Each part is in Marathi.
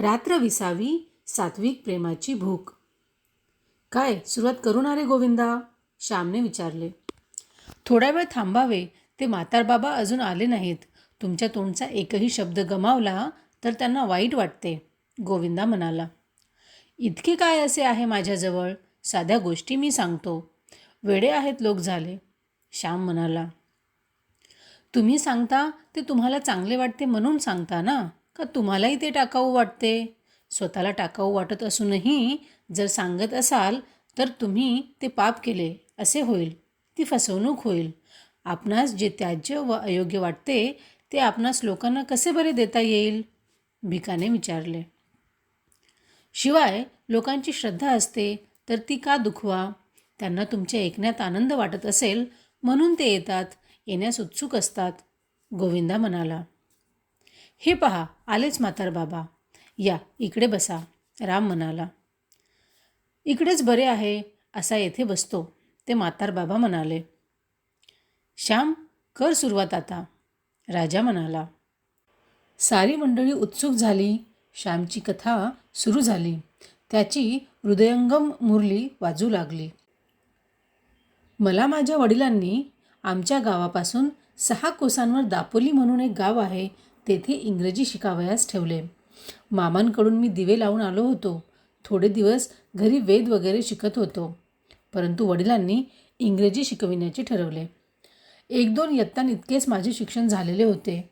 रात्र विसावी सात्विक प्रेमाची भूक. काय सुरुवात करू ना रे गोविंदा? श्यामने विचारले. थोडा वेळ थांबावे ते म्हातारबाबा अजून आले नाहीत. तुमच्या तोंडचा एकही शब्द गमावला तर त्यांना वाईट वाटते गोविंदा म्हणाला. इतके काय असे आहे माझ्याजवळ? साध्या गोष्टी मी सांगतो. वेडे आहेत लोक झाले. श्याम म्हणाला. तुम्ही सांगता ते तुम्हाला चांगले वाटते म्हणून सांगता ना? का तुम्हालाही ते टाकाऊ वाटते? स्वतःला टाकाऊ वाटत असूनही जर सांगत असाल तर तुम्ही ते पाप केले असे होईल. ती फसवणूक होईल. आपणास जे त्याज्य व अयोग्य वाटते ते आपणास लोकांना कसे बरे देता येईल? भिकाने विचारले. शिवाय लोकांची श्रद्धा असते तर ती का दुखवा? त्यांना तुमच्या ऐकण्यात आनंद वाटत असेल म्हणून ते येतात येण्यास उत्सुक असतात. गोविंदा म्हणाला हे पहा आलेच म्हातार बाबा. या इकडे बसा. राम म्हणाला. इकडेच बरे आहे असा येथे बसतो ते म्हातार बाबा म्हणाले. श्याम कर सुरुवात आता. राजा म्हणाला. सारी मंडळी उत्सुक झाली. श्यामची कथा सुरू झाली. त्याची हृदयंगम मुरली वाजू लागली. मला माझ्या वडिलांनी आमच्या गावापासून सहा कोसांवर दापोली म्हणून एक गाव आहे तेथे इंग्रजी शिकावयास ठेवले. मामांकडून मी दिवे लावून आलो होतो. थोडे दिवस घरी वेद वगैरे शिकत होतो. परंतु वडिलांनी इंग्रजी शिकविण्याचे ठरवले. एक दोन इयत्तान इतकेच माझे शिक्षण झालेले होते.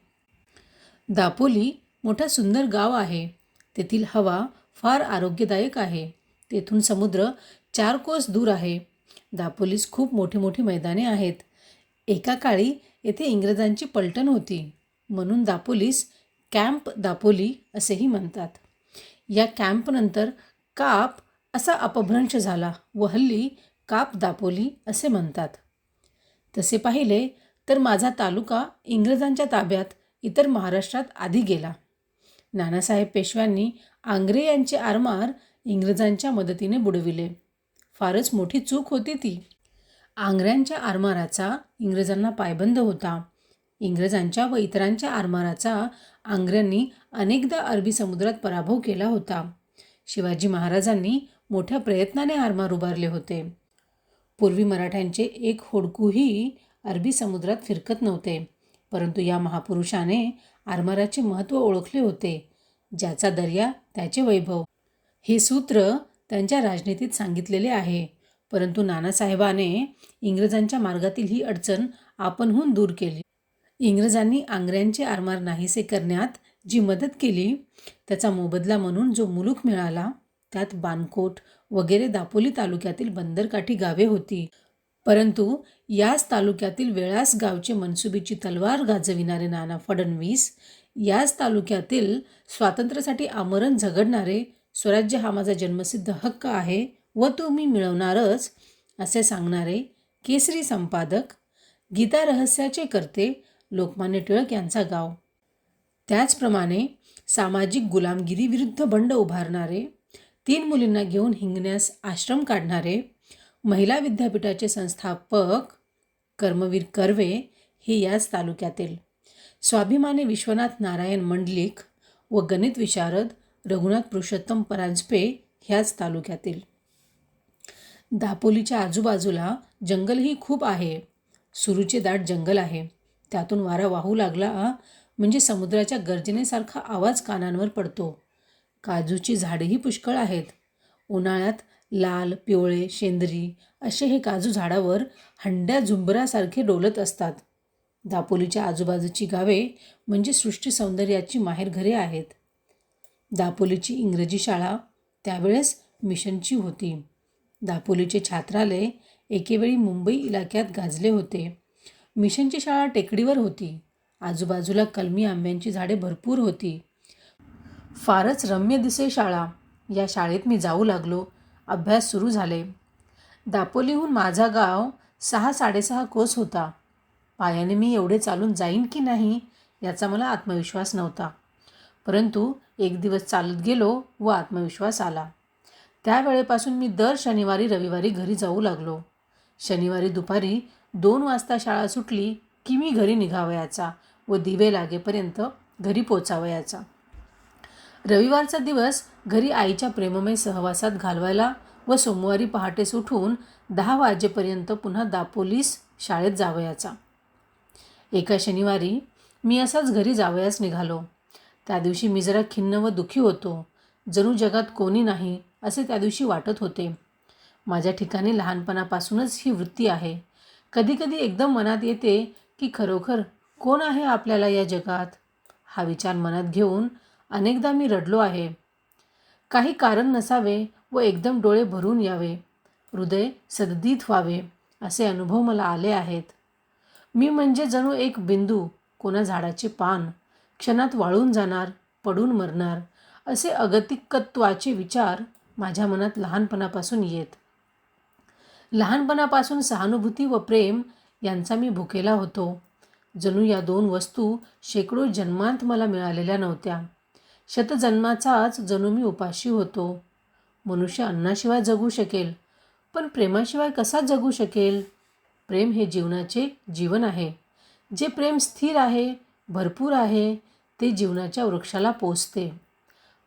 दापोली मोठा सुंदर गाव आहे. तेथील हवा फार आरोग्यदायक आहे. तेथून समुद्र चार कोस दूर आहे. दापोलीस खूप मोठी मोठी मैदाने आहेत. एका काळी येथे इंग्रजांची पलटण होती. म्हणून दापोलीस कॅम्प दापोली असेही म्हणतात. या कॅम्पनंतर काप असा अपभ्रंश झाला व हल्ली काप दापोली असे म्हणतात. तसे पाहिले तर माझा तालुका इंग्रजांच्या ताब्यात इतर महाराष्ट्रात आधी गेला. नानासाहेब पेशव्यांनी आंग्रे यांचे आरमार इंग्रजांच्या मदतीने बुडविले. फारच मोठी चूक होती ती. आंग्र्यांच्या आरमाराचा इंग्रजांना पायबंद होता. इंग्रजांच्या व इतरांच्या आरमाराचा आंग्र्यांनी अनेकदा अरबी समुद्रात पराभव केला होता. शिवाजी महाराजांनी मोठ्या प्रयत्नाने आरमार उभारले होते. पूर्वी मराठ्यांचे एक होडकूही अरबी समुद्रात फिरकत नव्हते परंतु या महापुरुषाने आरमाराचे महत्त्व ओळखले होते ज्याचा दर्या त्याचे वैभव. हे सूत्र त्यांच्या राजनीतीत सांगितलेले आहे परंतु नानासाहेबाने इंग्रजांच्या मार्गातील ही अडचण आपणहून दूर केली. इंग्रजांनी आंग्र्यांचे आरमार नाहीसे करण्यात जी मदत केली त्याचा मोबदला म्हणून जो मुलूक मिळाला त्यात बानकोट वगैरे दापोली तालुक्यातील बंदरकाठी गावे होती. परंतु याच तालुक्यातील वेळास गावचे मनसुबीची तलवार गाजविणारे नाना फडणवीस याच तालुक्यातील स्वातंत्र्यासाठी आमरण झगडणारे स्वराज्य हा माझा जन्मसिद्ध हक्क आहे व तो मी मिळवणारच असे सांगणारे केसरी संपादक गीता रहस्याचे करते लोकमान्य टिळक यांचा गाव. त्याचप्रमाणे सामाजिक गुलामगिरीविरुद्ध बंड उभारणारे तीन मुलींना घेऊन हिंगण्यास आश्रम काढणारे महिला विद्यापीठाचे संस्थापक कर्मवीर कर्वे हे याच तालुक्यातील. स्वाभिमानी विश्वनाथ नारायण मंडलिक व गणित विशारद रघुनाथ पुरुषोत्तम परांजपे ह्याच तालुक्यातील. दापोलीच्या आजूबाजूला जंगलही खूप आहे. सुरूचे दाट जंगल आहे. त्यातून वारा वाहू लागला म्हणजे समुद्राच्या गर्जनेसारखा आवाज कानांवर पडतो. काजूची झाडेही पुष्कळ आहेत. उन्हाळ्यात लाल पिवळे शेंदरी असे हे काजू झाडावर हंड्या झुंबरासारखे डोलत असतात. दापोलीच्या आजूबाजूची गावे म्हणजे सृष्टी सौंदर्याची माहेरघरे आहेत. दापोलीची इंग्रजी शाळा त्यावेळेस मिशनची होती. दापोलीचे छात्रालय एकेवेळी मुंबई इलाक्यात गाजले होते. मिशनची शाळा टेकडीवर होती. आजूबाजूला कलमी आंब्यांची झाडे भरपूर होती. फारच रम्य दिसे शाळा. या शाळेत मी जाऊ लागलो. अभ्यास सुरू झाले. दापोलीहून माझा गाव सहा साडेसहा कोस होता. पायाने मी एवढे चालून जाईन की नाही याचा मला आत्मविश्वास नव्हता. परंतु एक दिवस चालत गेलो व आत्मविश्वास आला. त्यावेळेपासून मी दर शनिवारी रविवारी घरी जाऊ लागलो. शनिवारी दुपारी दोन वाजता शाळा सुटली की मी घरी निघावयाचा व दिवे लागेपर्यंत घरी पोचावयाचा. रविवारचा दिवस घरी आईच्या प्रेममय सहवासात घालवायला व सोमवारी पहाटेस उठून दहा वाजेपर्यंत पुन्हा दापोलीस शाळेत जावयाचा. एका शनिवारी मी असाच घरी जावयास निघालो. त्या दिवशी मी जरा खिन्न व दुःखी होतो. जणू जगात कोणी नाही असे त्या दिवशी वाटत होते. माझ्या ठिकाणी लहानपणापासूनच ही वृत्ती आहे. कधीकधी एकदम मनात येते की खरोखर कोण आहे आपल्याला या जगात? हा विचार मनात घेऊन अनेकदा मी रडलो आहे. काही कारण नसावे व एकदम डोळे भरून यावे. हृदय सददीत व्हावे असे अनुभव मला आले आहेत. मी म्हणजे जणू एक बिंदू कोणा झाडाचे पान क्षणात वाळून जाणार पडून मरणार असे अगतिकत्वाचे विचार माझ्या मनात लहानपणापासून येत. लहानपणापासून सहानुभूती व प्रेम यांचा मी भुकेला होतो. जणू या दोन वस्तू शेकडो जन्मांत मला मिळालेल्या नव्हत्या. शतजन्माचाच जणू मी उपाशी होतो. मनुष्य अन्नाशिवाय जगू शकेल पण प्रेमाशिवाय कसा जगू शकेल? प्रेम हे जीवनाचे जीवन आहे. जे प्रेम स्थिर आहे भरपूर आहे ते जीवनाच्या वृक्षाला पोचते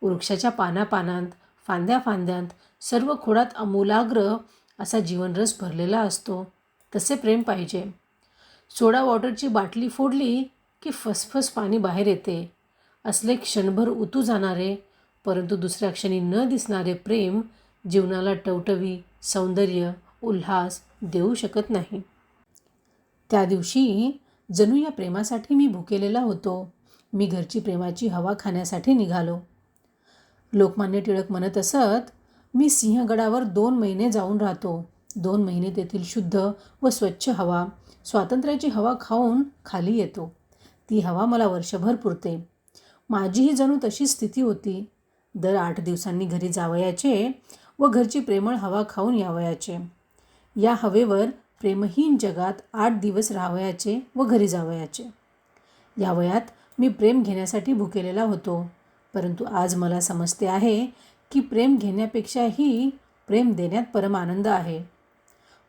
वृक्षाच्या पानापानांत फांद्या फांद्यांत सर्व खोडात अमूलाग्र असा जीवनरस भरलेला असतो. तसे प्रेम पाहिजे. सोडा वॉटरची बाटली फोडली की फसफस पाणी बाहेर येते. असले क्षणभर उतू जाणारे परंतु दुसऱ्या क्षणी न दिसणारे प्रेम जीवनाला टवटवी सौंदर्य उल्हास देऊ शकत नाही. त्या दिवशी जणू या प्रेमासाठी मी भुकेलेला होतो. मी घरची प्रेमाची हवा खाण्यासाठी निघालो. लोकमान्य टिळक म्हणत असत मी सिंहगडावर दोन महिने जाऊन राहतो. दोन महिने तेथील शुद्ध व स्वच्छ हवा स्वातंत्र्याची हवा खाऊन खाली येतो. ती हवा मला वर्षभर पुरते. माझीही जणू तशी स्थिती होती. दर आठ दिवसांनी घरी जावयाचे व घरची प्रेमळ हवा खाऊन यावयाचे. या हवेवर प्रेमहीन जगात आठ दिवस राहावयाचे व घरी जावयाचे. या वयात मी प्रेम घेण्यासाठी भुकेलेला होतो. परंतु आज मला समजते आहे की प्रेम घेण्यापेक्षाही प्रेम देण्यात परम आनंद आहे.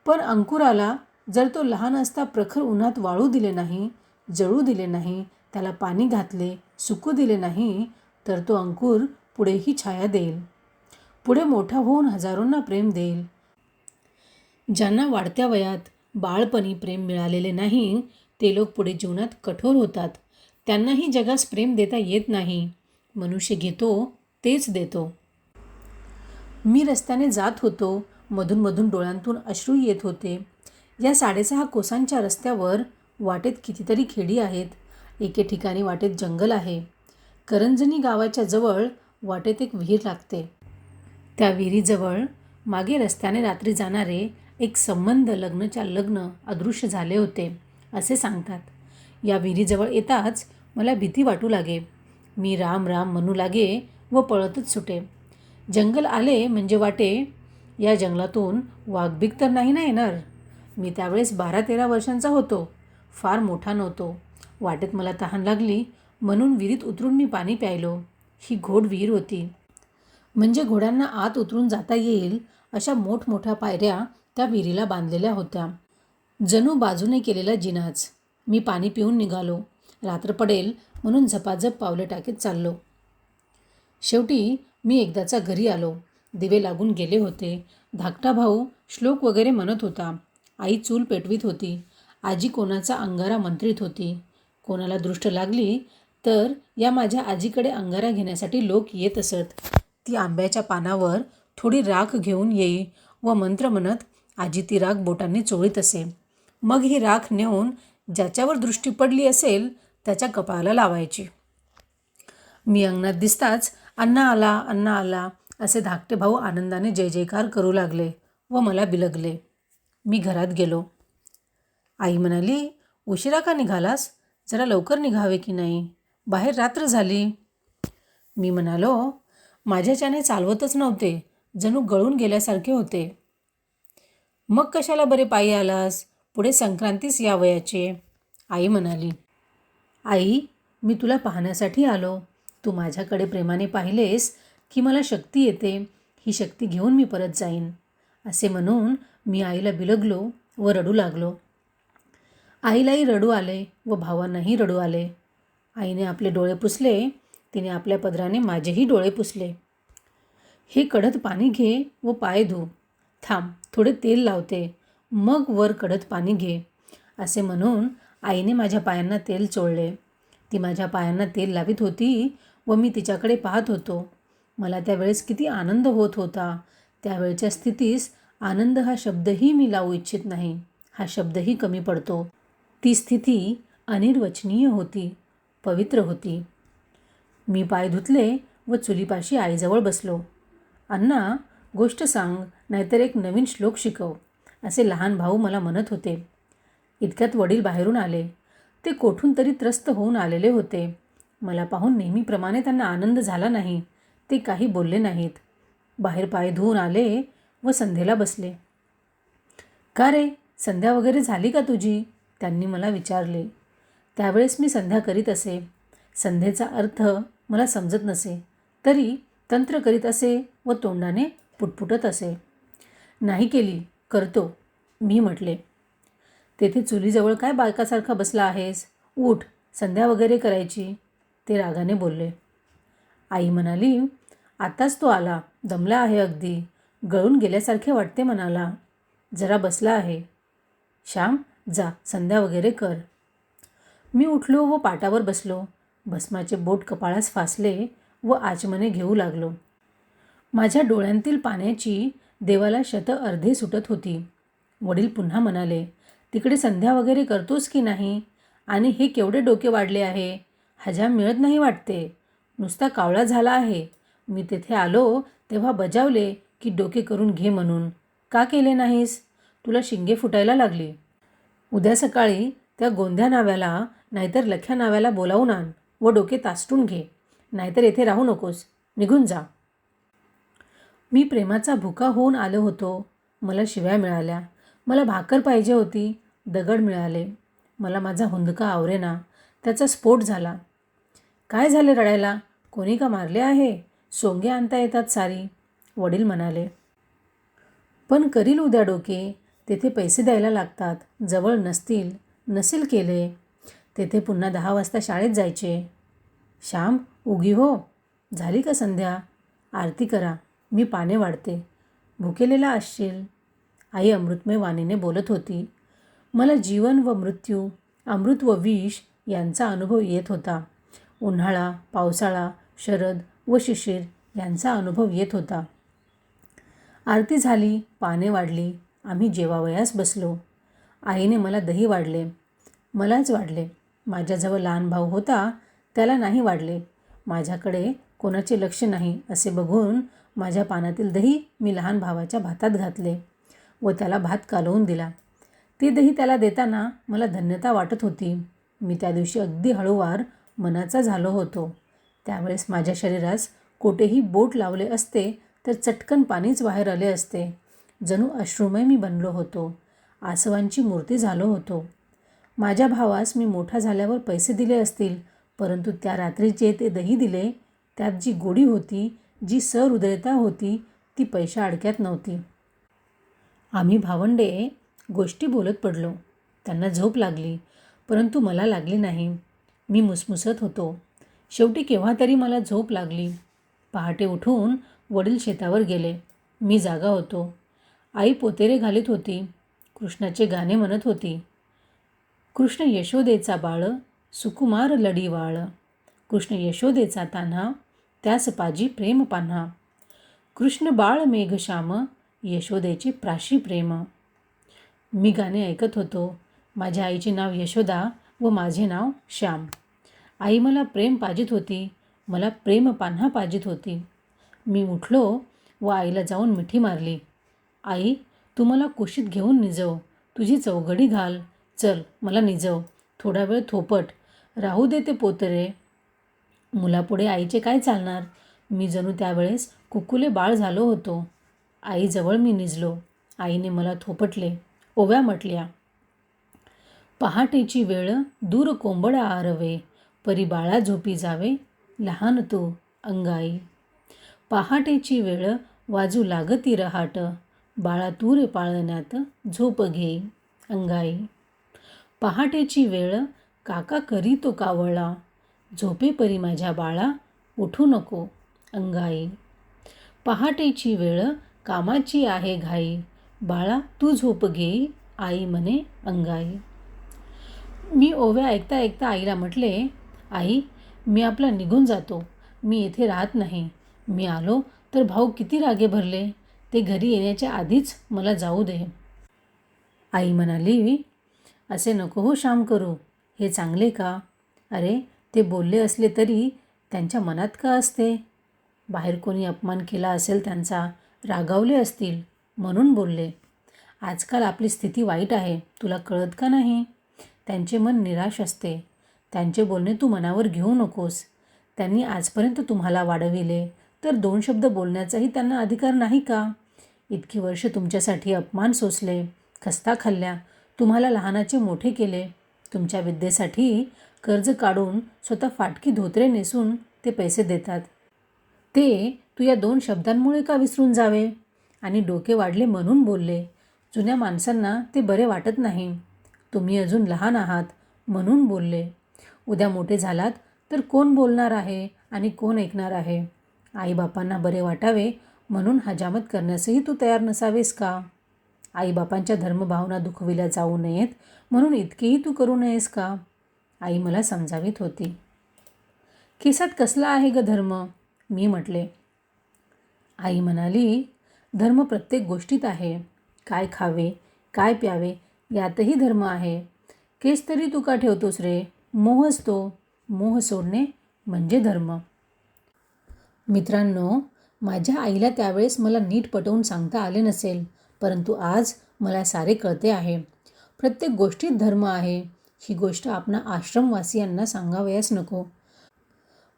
पण अंकुराला जर तो लहान असता प्रखर उन्हात वाळू दिले नाही जळू दिले नाही त्याला पाणी घातले सुकू दिले नाही तर तो अंकुर पुढेही छाया देईल. पुढे मोठा होऊन हजारोंना प्रेम देईल. ज्यांना वाढत्या वयात बाळपणी प्रेम मिळालेले नाही ते लोक पुढे जीवनात कठोर होतात. त्यांनाही जगास प्रेम देता येत नाही. मनुष्य घेतो तेच देतो. मी रस्त्याने जात होतो. मधून डोळ्यांतून अश्रू येत होते. या साडेसहा कोसांच्या रस्त्यावर वाटेत कितीतरी खेडी आहेत. एके ठिकाणी वाटेत जंगल आहे. करंजनी गावाच्या जवळ वाटेत एक विहीर लागते. त्या विहिरीजवळ मागे रस्त्याने रात्री जाणारे एक संबंध लग्नच्या लग्न अदृश्य झाले होते असे सांगतात. या विहिरीजवळ येताच मला भीती वाटू लागे. मी राम राम म्हणू लागे व पळतच सुटे. जंगल आले म्हणजे वाटे. या जंगलातून वाघबिग तर नाही ना येणार? मी त्यावेळेस बारा तेरा वर्षांचा होतो. फार मोठा नव्हतो. वाटेत मला तहान लागली. म्हणून विहिरीत उतरून मी पाणी प्यायलो. ही घोड विहीर होती. म्हणजे घोड्यांना आत उतरून जाता येईल अशा मोठमोठ्या पायऱ्या त्या विहिरीला बांधलेल्या होत्या. जणू बाजूने केलेला जिनाच मी पाणी पिऊन निघालो. रात्र पडेल म्हणून झपाझप पावले टाकीत चाललो. शेवटी मी एकदाचा घरी आलो. दिवे लागून गेले होते. धाकटा भाऊ श्लोक वगैरे म्हणत होता. आई चूल पेटवीत होती. आजी कोणाचा अंगारा मंत्रित होती. कोणाला दृष्ट लागली तर या माझ्या आजीकडे अंगारा घेण्यासाठी लोक येत असत. ती आंब्याच्या पानावर थोडी राख घेऊन येई व मंत्र म्हणत आजी ती राख बोटांनी चोळीत असे. मग ही राख नेऊन ज्याच्यावर दृष्टी पडली असेल त्याच्या कपाळाला लावायची. मी अंगणात दिसताच अण्णा आला अण्णा आला. असे धाकटे भाऊ आनंदाने जय जयकार करू लागले व मला बिलगले. मी घरात गेलो. आई म्हणाली उशिरा का निघालास? जरा लवकर निघावे की नाही? बाहेर रात्र झाली. मी म्हणालो माझ्याच्याने चालवतच नव्हते. जणू गळून गेल्यासारखे होते. मग कशाला बरे पायी आलास? पुढे संक्रांतीस या वयाचे आई म्हणाली आई मी तुला पाहण्यासाठी आलो. तू माझ्याकडे प्रेमाने पाहिलेस की मला शक्ती येते ही शक्ती घेऊन मी परत जाईन. असे म्हणून मी आईला बिलगलो व रडू लागलो. आईलाही रडू आले व भावांनाही रडू आले. आईने आपले डोळे पुसले तिने आपल्या पदराने माझेही डोळे पुसले. हे कडत पाणी घे व पाय धु. थांब थोडे तेल लावते. मग वर कडत पाणी घे. असे म्हणून आईने माझ्या पायांना तेल चोळले. ती माझ्या पायांना तेल लावित होती व मी तिच्याकडे पाहत होतो. मला त्यावेळेस किती आनंद होत होता. त्यावेळच्या स्थितीस आनंद हा शब्दही मी लावू इच्छित नाही. हा शब्दही कमी पडतो. ती स्थिती अनिर्वचनीय होती. पवित्र होती. मी पाय धुतले व चुलीपाशी आईजवळ बसलो. अण्णा गोष्ट सांग नाहीतर एक नवीन श्लोक शिकव असे लहान भाऊ मला म्हणत होते. इतक्यात वडील बाहेरून आले. ते कोठून तरी त्रस्त होऊन आलेले होते. मला पाहून नेहमीप्रमाणे त्यांना आनंद झाला नाही. ते काही बोलले नाहीत. बाहेर पाय धुवून आले व संध्येला बसले. का रे? संध्या वगैरे झाली का तुझी? त्यांनी मला विचारले. त्यावेळेस मी संध्या करीत असे. संध्येचा अर्थ मला समजत नसे. तरी तंत्र करीत असे व तोंडाने पुटपुटत असे. नाही केली. करतो. मी म्हटले. तेथे चुलीजवळ काय बायकासारखा बसला आहेस? उठ. संध्या वगैरे करायची. ते रागाने बोलले. आई म्हणाली आताच तो आला दमला आहे अगदी. गळून गेल्यासारखे वाटते मनाला. जरा बसला आहे. श्याम जा संध्या वगैरे कर. मी उठलो व पाटावर बसलो. भस्माचे बोट कपाळास फासले व आचमने घेऊ लागलो. माझ्या डोळ्यांतील पाण्याची देवाला शत अर्धे सुटत होती. वडील पुन्हा म्हणाले तिकडे संध्या वगैरे करतोस की नाही? आणि हे केवढे डोके वाढले आहे? हजा मिळत नाही वाटते. नुसता कावळा झाला आहे. मी तेथे आलो तेव्हा बजावले की डोके करून घे म्हणून. का केले नाहीस? तुला शिंगे फुटायला लागले. उद्या सकाळी त्या गोंध्या नाव्याला नाहीतर लख्या नाव्याला बोलावून आण व डोके तासटून घे. नाहीतर येथे राहू नकोस. निघून जा. मी प्रेमाचा भुका होऊन आलो होतो. मला शिव्या मिळाल्या. मला भाकर पाहिजे होती. दगड मिळाले. मला माझा हुंदका आवरेना. त्याचा स्फोट झाला. काय झाले रडायला? कोणी का मारले आहे? सोंगे आणता येतात सारी. वडील म्हणाले पण करील उद्या डोके. तेथे पैसे द्यायला लागतात. जवळ नसतील. नसेल केले. तेथे पुन्हा दहा वाजता शाळेत जायचे. श्याम उगी हो. झाली का संध्या? आरती करा. मी पाने वाढते. भुकेलेला असशील. आई अमृतमय वाणीने बोलत होती मला जीवन व मृत्यू अमृत व विष यांचा अनुभव येत होता. उन्हाळा पावसाळा शरद व शिशिर यांचा अनुभव येत होता. आरती झाली पाने वाढली आम्ही जेवावयास बसलो. आईने मला दही वाढले. मलाच वाढले. माझ्याजवळ लहान भाऊ होता त्याला नाही वाढले. माझ्याकडे कोणाचे लक्ष नाही असे बघून माझ्या पानातील दही मी लहान भावाच्या भातात घातले व त्याला भात कालवून दिला. ते दही त्याला देताना मला धन्यता वाटत होती. मी त्या दिवशी अगदी हळूवार मनाचा झालो होतो. त्यावेळेस माझ्या शरीरास कोठेही बोट लावले असते तर चटकन पाणीच बाहेर आले असते. जणू अश्रुमय मी बनलो होतो. आसवांची मूर्ती झालो होतो. माझ्या भावास मी मोठा झाल्यावर पैसे दिले असतील परंतु त्या रात्रीचे ते दही दिले. त्यात जी गोडी होती जी सहृदयता होती ती पैशा अडक्यात नव्हती. आम्ही भावंडे गोष्टी बोलत पडलो. त्यांना झोप लागली परंतु मला लागली नाही. मी मुसमुसत होतो. शेवटी केव्हा तरी मला झोप लागली. पहाटे उठून वडील शेतावर गेले. मी जागा होतो. आई पोतेरे घालीत होती. कृष्णाचे गाणे म्हणत होती. कृष्ण यशोदेचा बाळ सुकुमार लढीवाळ. कृष्ण यशोदेचा तान्हा त्यास पाजी प्रेम पान्हा. कृष्ण बाळ मेघश्याम यशोदेची प्राशी प्रेम मी गाणे ऐकत होतो. माझ्या आईचे नाव यशोदा व माझे नाव श्याम. आई मला प्रेम पाजित होती मला प्रेम पान्हा पाजित होती. मी उठलो व आईला जाऊन मिठी मारली. आई तू मला कुशीत घेऊन निजव तुझी चौघडी घाल. चल मला निजव. थोडा वेळ थोपट. राहू दे ते पोतरे मुलापुढे आईचे काय चालणार? मी जणू त्यावेळेस कुकुले बाळ झालो होतो. आईजवळ मी निजलो. आईने मला थोपटले. ओव्या म्हटल्या पहाटेची वेळ दूर कोंबडा आरवे परी बाळा झोपी जावे लहान तू अंगाई. पहाटेची वेळ वाजू लागती रहाट बाळा तूर पाळण्यात झोप घे अंगाई. पहाटेची वेळ काका करी तो कावळा झोपे परी माझ्या बाळा उठू नको अंगाई. पहाटेची वेळ कामाची आहे घाई बाळा तू झोप घे आई म्हणे अंगाई. मी ओव्या ऐकता ऐकता आईला म्हटले आई मी आपला निघून जातो. मी येथे राहत नाही. मी आलो तर भाऊ किती रागे भरले. ते घरी येण्याच्या आधीच मला जाऊ दे. आई म्हणाली असे नको हो श्याम करू. हे चांगले का? अरे ते बोलले असले तरी त्यांच्या मनात का असते? बाहेर कोणी अपमान केला असेल त्यांचा रागावले असतील म्हणून बोलले. आजकाल आपली स्थिती वाईट आहे. तुला कळत का नाही? त्यांचे मन निराश असते. त्यांचे बोलणे तू मनावर घेऊ नकोस. त्यांनी आजपर्यंत तुम्हाला वाढविले तर दोन शब्द बोलण्याचाही त्यांना अधिकार नाही का? इतकी वर्ष तुमच्यासाठी अपमान सोसले खस्ता खाल्ल्या तुम्हाला लहानाचे मोठे केले. तुमच्या विद्येसाठी कर्ज काढून स्वतः फाटकी धोत्रे नेसून ते पैसे देतात. ते तू या दोन शब्दांमुळे का विसरून जावे? आणि डोके वाढले म्हणून बोलले जुन्या माणसांना ते बरे वाटत नाही. तुम्ही अजून लहान आहात म्हणून बोलले. उद्या मोठे झालात तर कोण बोलणार आहे आणि कोण ऐकणार आहे? आईबापांना बरे वाटावे म्हणून हजामत करण्यासही तू तयार नसावेस का? आईबापांच्या धर्मभावना दुखविल्या जाऊ नयेत म्हणून इतकेही तू करू नयेस का? आई मला समजावीत होती. खिसात कसला आहे ग धर्म? मी म्हटले. आई म्हणाली धर्म प्रत्येक गोष्टीत आहे. काय खावे काय प्यावे यातही धर्म आहे. केस तरी तू का ठेवतोस रे. मोहच तो मोह सोडणे म्हणजे धर्म. मित्रांनो माझ्या आईला त्यावेळेस मला नीट पटवून सांगता आले नसेल परंतु आज मला सारे कळते आहे. प्रत्येक गोष्टीत धर्म आहे. ही गोष्ट आपणा आश्रमवासियांना सांगावयास नको.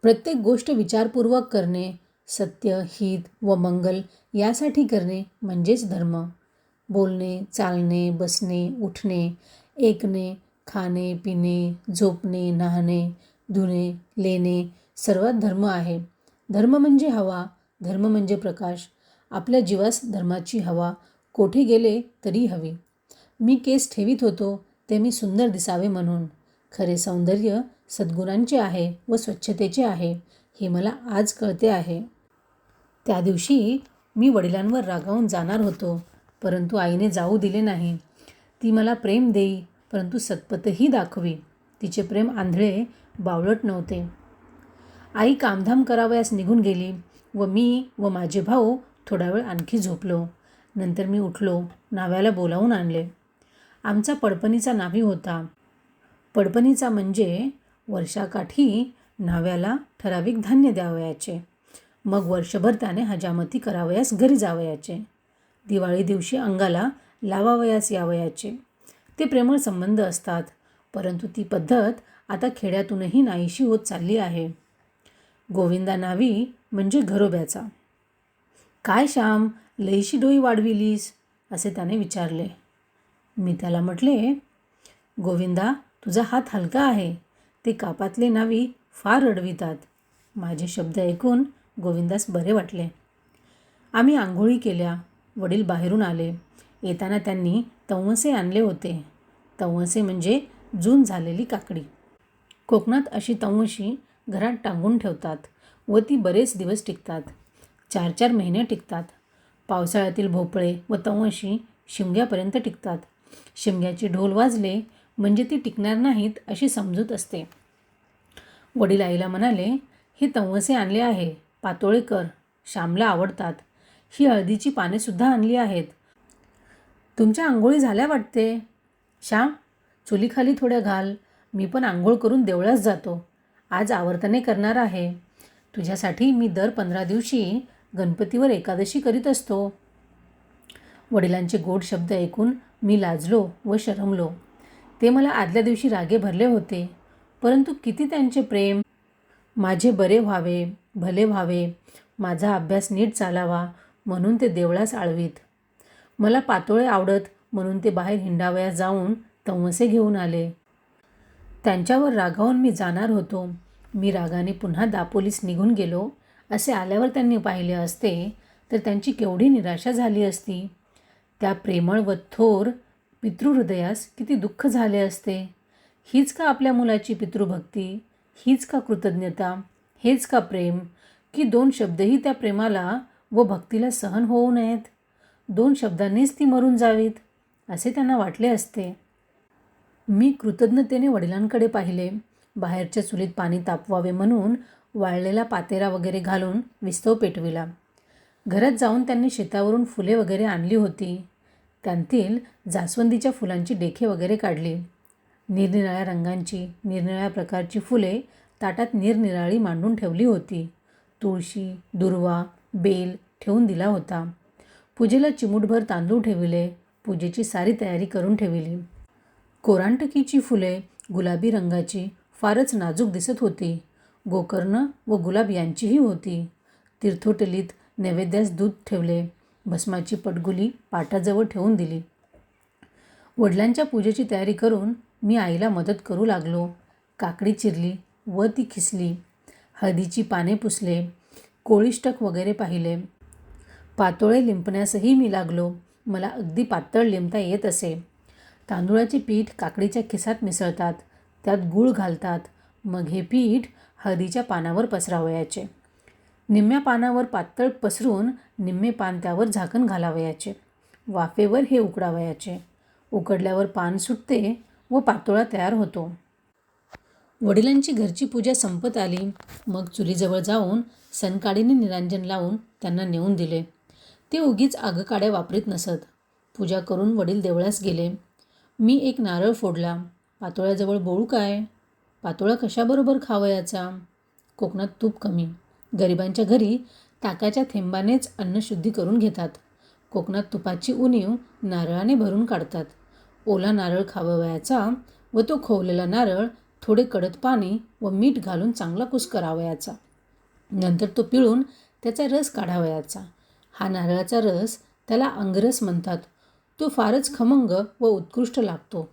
प्रत्येक गोष्ट विचारपूर्वक करणे सत्य हित व मंगल यासाठी करणे म्हणजेच धर्म. बोलणे चालणे बसणे उठणे ऐकणे खाणे पिणे झोपणे नाहणे धुणे लेणे सर्वात धर्म आहे. धर्म म्हणजे हवा धर्म म्हणजे प्रकाश. आपल्या जीवास धर्माची हवा कोठे गेले तरी हवी. मी केस ठेवीत होतो ते मी सुंदर दिसावे म्हणून. खरे सौंदर्य सद्गुणांचे आहे व स्वच्छतेचे आहे हे मला आज कळते आहे. त्या दिवशी मी वडिलांवर रागावून जाणार होतो. परंतु आईने जाऊ दिले नाही. ती मला प्रेम देई परंतु सतपतही दाखवी. तिचे प्रेम आंधळे बावळट नव्हते. आई कामधाम करावयास निघून गेली व मी व माझे भाऊ थोडा वेळ आणखी झोपलो. नंतर मी उठलो नाव्याला बोलावून आणले. आमचा पडपणीचा नावी होता. पडपणीचा म्हणजे वर्षाकाठी नाव्याला ठराविक धान्य द्यावयाचे. मग वर्षभर त्याने हजामती करावयास घरी जावयाचे. दिवाळी दिवशी अंगाला लावावयास यावयाचे. ते प्रेमळ संबंध असतात परंतु ती पद्धत आता खेड्यातूनही नाहीशी होत चालली आहे. गोविंदा नावी म्हणजे घरोब्याचा. काय श्याम लईशी डोई वाढविलीस? असे त्याने विचारले. मी त्याला म्हटले गोविंदा तुझा हात हलका आहे. ते कापातले नावी फार रडवितात. माझे शब्द ऐकून गोविंदास बरे वाटले. आम्ही आंघोळी केल्या. वडील बाहेरून आले. येताना त्यांनी तवसे आणले होते. तवसे म्हणजे जून झालेली काकडी. कोकणात अशी तवशी घरात टांगून ठेवतात व ती बरेच दिवस टिकतात. चार चार महिने टिकतात. पावसाळ्यातील भोपळे व तवशी शिमग्यापर्यंत टिकतात. शिमग्याचे ढोल वाजले म्हणजे ती टिकणार नाहीत अशी समजूत असते. वडील आईला म्हणाले हे तवसे आणले आहे. पातोळे कर. श्यामला आवडतात. ही हळदीची पानेसुद्धा आणली आहेत. तुमच्या आंघोळी झाल्या वाटते? श्याम चुलीखाली थोड्या घाल. मी पण आंघोळ करून देवळास जातो. आज आवर्तने करणार आहे. तुझ्यासाठी मी दर पंधरा दिवशी गणपतीवर एकादशी करीत असतो. वडिलांचे गोड शब्द ऐकून मी लाजलो व शरमलो. ते मला आदल्या दिवशी रागे भरले होते. परंतु किती त्यांचे प्रेम. माझे बरे व्हावे भले व्हावे. माझा अभ्यास नीट चालावा. म्हणून ते देवळास आळवीत. मला पातोळे आवडत म्हणून ते बाहेर हिंडावयास जाऊन तवसे घेऊन आले. त्यांच्यावर रागावून मी जाणार होतो. मी रागाने पुन्हा दापोलीस निघून गेलो. असे आल्यावर त्यांनी पाहिले असते तर त्यांची केवढी निराशा झाली असती. त्या प्रेमळ व थोर पितृहृदयास किती दुःख झाले असते. हीच का आपल्या मुलाची पितृभक्ती? हीच का कृतज्ञता? हेच का प्रेम? की दोन शब्दही त्या प्रेमाला व भक्तीला सहन होऊ नयेत. दोन शब्दांनीच ती मरून जावीत असे त्यांना वाटले असते. मी कृतज्ञतेने वडिलांकडे पाहिले. बाहेरच्या चुलीत पाणी तापवावे म्हणून वाळलेला पातेरा वगैरे घालून विस्तव पेटविला. घरात जाऊन त्यांनी शेतावरून फुले वगैरे आणली होती. त्यांतील जास्वंदीच्या फुलांची डेखे वगैरे काढली. निरनिराळ्या रंगांची निरनिराळ्या प्रकारची फुले ताटात निरनिराळी मांडून ठेवली होती. तुळशी दुर्वा बेल ठेवून दिला होता. पूजेला चिमूटभर तांदूळ ठेविले पूजेची सारी तयारी करून ठेविली. कोरांटकीची फुले गुलाबी रंगाची फारच नाजूक दिसत होती. गोकर्ण व गुलाब यांचीही होती. तीर्थोटलीत नैवेद्यास दूध ठेवले भस्माची पटगुली पाटाजवळ ठेवून दिली. वडिलांच्या पूजेची तयारी करून मी आईला मदत करू लागलो. काकडी चिरली व ती खिसली. हळदीची पाने पुसले. कोळीष्टक वगैरे पाहिले. पातोळे लिंपण्यासही मी लागलो. मला अगदी पातळ लिंबता येत असे. तांदूळाचे पीठ काकडीच्या खिसात मिसळतात. त्यात गूळ घालतात. मग हे पीठ हळदीच्या पानावर पसरावयाचे. निम्म्या पानावर पातळ पसरून निम्मे पान त्यावर झाकण घालावयाचे. वाफेवर हे उकडावयाचे. उकडल्यावर पान सुटते व पातोळा तयार होतो. वडिलांची घरची पूजा संपत आली. मग चुलीजवळ जाऊन सनकाडीने निरांजन लावून त्यांना नेऊन दिले. ते उगीच आगकाड्या वापरीत नसत. पूजा करून वडील देवळास गेले. मी एक नारळ फोडला. पातोळ्याजवळ बोळू काय? पातोळा कशाबरोबर खावयाचा? कोकणात तूप कमी. गरिबांच्या घरी ताकाच्या थेंबानेच अन्नशुद्धी करून घेतात. कोकणात तुपाची उणीव नारळाने भरून काढतात. ओला नारळ खावावयाचा व तो खोवलेला नारळ थोडे कडत पाणी व मीठ घालून चांगला कुस करावयाचा नंतर तो पिळून त्याचा रस काढावयाचा हा नारळाचा रस त्याला अंगरस म्हणतात. तो फारच खमंग व उत्कृष्ट लागतो.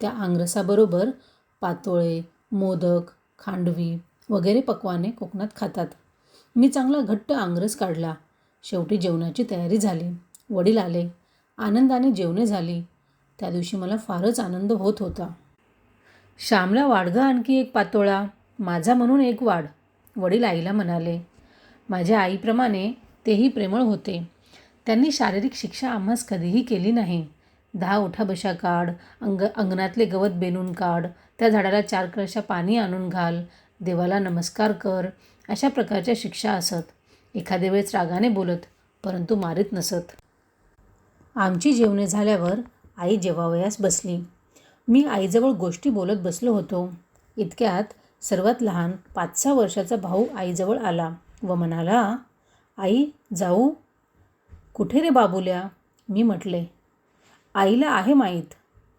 त्या आंगरसाबरोबर पातोळे मोदक खांडवी वगैरे पक्वाने कोकणात खातात. मी चांगला घट्ट आंगरस काढला. शेवटी जेवणाची तयारी झाली. वडील आले. आनंदाने जेवणे झाली. त्या दिवशी मला फारच आनंद होत होता. श्यामला वाढगा आणखी एक पातोळा. माझा म्हणून एक वाढ. वडील आईला म्हणाले माझ्या आईप्रमाणे तेही प्रेमळ होते. त्यांनी शारीरिक शिक्षा आम्हास कधीही केली नाही. दहा उठा बशा काढ अंग अंगणातले गवत बेनून काढ त्या झाडाला चार कळशा पाणी आणून घाल देवाला नमस्कार कर अशा प्रकारच्या शिक्षा असत. एखाद्या वेळेस रागाने बोलत परंतु मारीत नसत. आमची जेवणे झाल्यावर आई जेवावयास बसली. मी आईजवळ गोष्टी बोलत बसलो होतो. इतक्यात सर्वात लहान पाच सहा वर्षाचा भाऊ आईजवळ आला व म्हणाला आई जाऊ. कुठे रे बाबुल्या? मी म्हटले आईला आहे माहीत.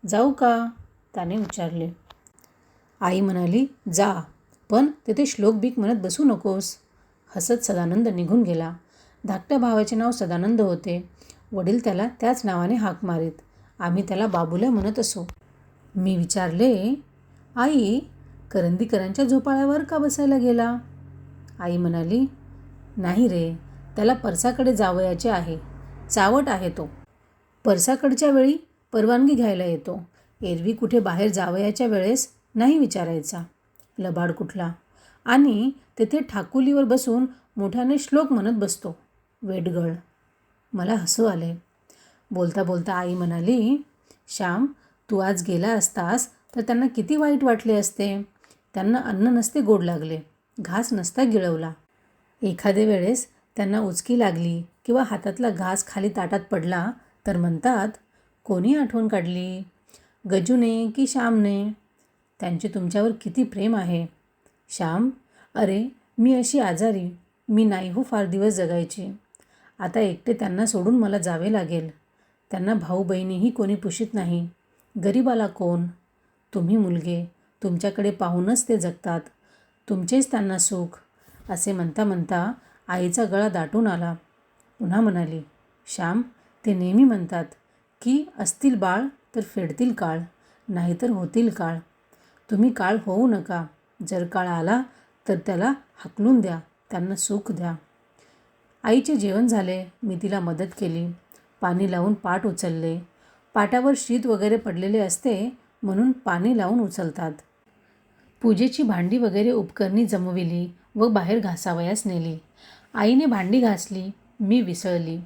जाऊ का? त्याने विचारले. आई म्हणाली जा पण तेथे श्लोक बीक म्हणत बसू नकोस. हसत सदानंद निघून गेला. धाकट्या भावाचे नाव सदानंद होते. वडील त्याला त्याच नावाने हाक मारीत. आम्ही त्याला बाबुल्या म्हणत असो. मी विचारले आई करंदीकरांच्या झोपाळ्यावर का बसायला गेला? आई म्हणाली नाही रे त्याला परसाकडे जावयाचे आहे. चावट आहे तो. परसाकडच्या वेळी परवानगी घ्यायला येतो. एरवी कुठे बाहेर जावयाच्या वेळेस नाही विचारायचा. लबाड कुठला? आणि तेथे ठाकुलीवर बसून मोठ्याने श्लोक म्हणत बसतो. वेडगळ मला हसू आले. बोलता बोलता आई म्हणाली श्याम तू आज गेला असतास तर त्यांना किती वाईट वाटले असते? त्यांना अन्न नसते गोड लागले घास नसता गिळवला. एखाद्या वेळेस त्यांना उचकी लागली किंवा हातातला घास खाली ताटात पडला तर म्हणतात कोणी आठवण काढली? गजूने की श्यामने? त्यांचे तुमच्यावर किती प्रेम आहे. श्याम अरे मी अशी आजारी मी नाही हो फार दिवस जगायची. आता एकटे त्यांना सोडून मला जावे लागेल. त्यांना भाऊ बहिणीही कोणी पुशीत नाही. गरीबाला कोण? तुम्ही मुलगे. तुमच्याकडे पाहूनच ते जगतात. तुमचेच त्यांना सुख असे म्हणता म्हणता आईचा गळा दाटून आला. पुन्हा म्हणाली श्याम ते नेहमी म्हणतात की असतील बाळ तर फेडतील काळ नाहीतर होतील काळ. तुम्ही काळ होऊ नका. जर काळ आला तर त्याला हकलून द्या त्यांना सुख द्या. आईचे जेवण झाले. मी तिला मदत केली. पाणी लावून पाट उचलले. पाटावर शीत वगैरे पडलेले असते म्हणून पाणी लावून उचलतात. पूजेची भांडी वगैरे उपकरणी जमविली व बाहेर घासावयास नेली. आईने भांडी घासली मी विसळली.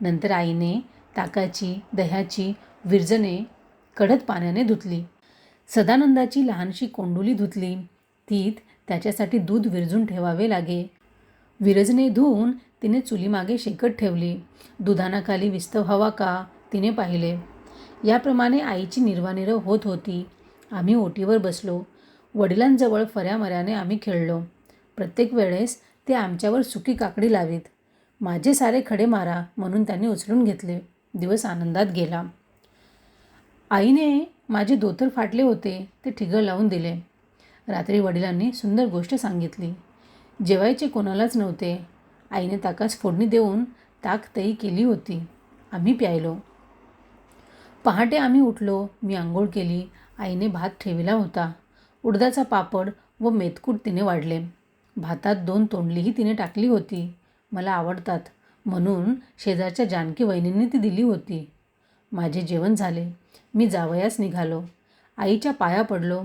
नंतर आईने ताकाची दह्याची विरजणे कडक पाण्याने धुतली. सदानंदाची लहानशी कोंडुली धुतली. तीत त्याच्यासाठी दूध विरजून ठेवावे लागे. विरजने धुवून तिने चुलीमागे शेकट ठेवली. दुधानाखाली विस्तव हवा का तिने पाहिले. याप्रमाणे आईची निर्वानिरव होत होती. आम्ही ओटीवर बसलो. वडिलांजवळ फऱ्यामऱ्याने आम्ही खेळलो. प्रत्येक वेळेस ते आमच्यावर सुकी काकडी लावीत. माझे सारे खडे मारा म्हणून त्यांनी उचलून घेतले. दिवस आनंदात गेला. आईने माझे धोतर फाटले होते ते ठिगळ लावून दिले. रात्री वडिलांनी सुंदर गोष्ट सांगितली. जेवायचे कोणालाच नव्हते. आईने ताकास फोडणी देऊन ताक तई केली होती. आम्ही प्यायलो. पहाटे आम्ही उठलो. मी आंघोळ केली. आईने भात ठेविला होता. उडदाचा पापड व मेतकूट तिने वाढले. भातात दोन तोंडलीही तिने टाकली होती. मला आवडतात म्हणून शेजारच्या जानकी वहिनींनी ती दिली होती. माझे जेवण झाले. मी जावयास निघालो. आईच्या पाया पडलो.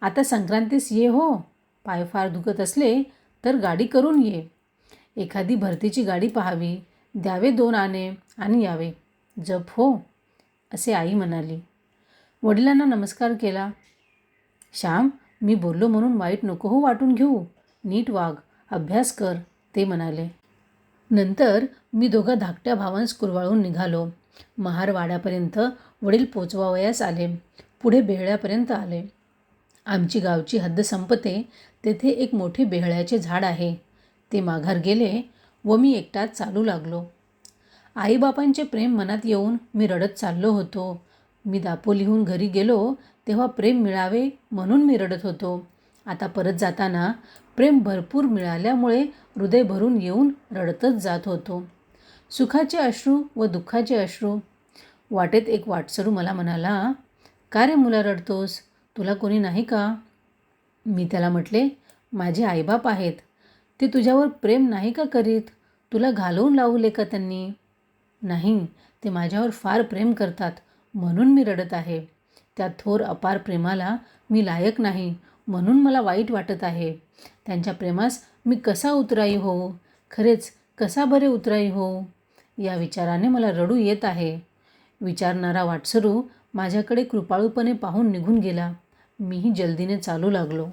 आता संक्रांतीस ये हो. पाय फार दुखत असले तर गाडी करून ये. एखादी भरतीची गाडी पाहावी. द्यावे दोन आणे आणि यावे. जप हो असे आई म्हणाली. वडिलांना नमस्कार केला. श्याम मी बोललो म्हणून वाईट नको हो वाटून घेऊ. नीट वाग अभ्यास कर ते म्हणाले. नंतर मी दोघा धाकट्या भावांस कुरवाळून निघालो. महारवाड्यापर्यंत वडील पोचवावयास आले. पुढे बेहळ्यापर्यंत आले. आमची गावची हद्द संपते तेथे एक मोठे बेहळ्याचे झाड आहे. ते माघार गेले व मी एकटाच चालू लागलो. आईबापांचे प्रेम मनात येऊन मी रडत चाललो होतो. मी दापोलीहून घरी गेलो तेव्हा प्रेम मिळावे म्हणून मी रडत होतो. आता परत जाताना प्रेम भरपूर मिळाल्यामुळे हृदय भरून येऊन रडतच जात होतो. सुखाचे अश्रू व दुःखाचे अश्रू. वाटेत एक वाटसरू मला म्हणाला का रे मुला रडतोस? तुला कोणी नाही का? मी त्याला म्हटले माझे आईबाप आहेत. ते तुझ्यावर प्रेम नाही का करीत? तुला घालवून लावले का त्यांनी? नाही ते माझ्यावर फार प्रेम करतात. म्हणून मी रडत आहे. त्या थोर अपार प्रेमाला मी लायक नाही म्हणून मला वाईट वाटत आहे. त्यांच्या प्रेमास मी कसा उतराई हो? खरेच कसा बरे उतराई हो? या विचाराने मला रडू येत आहे. विचारणारा वाटसरू माझ्याकडे कृपाळूपणे पाहून निघून गेला. मीही जल्दीने चालू लागलो.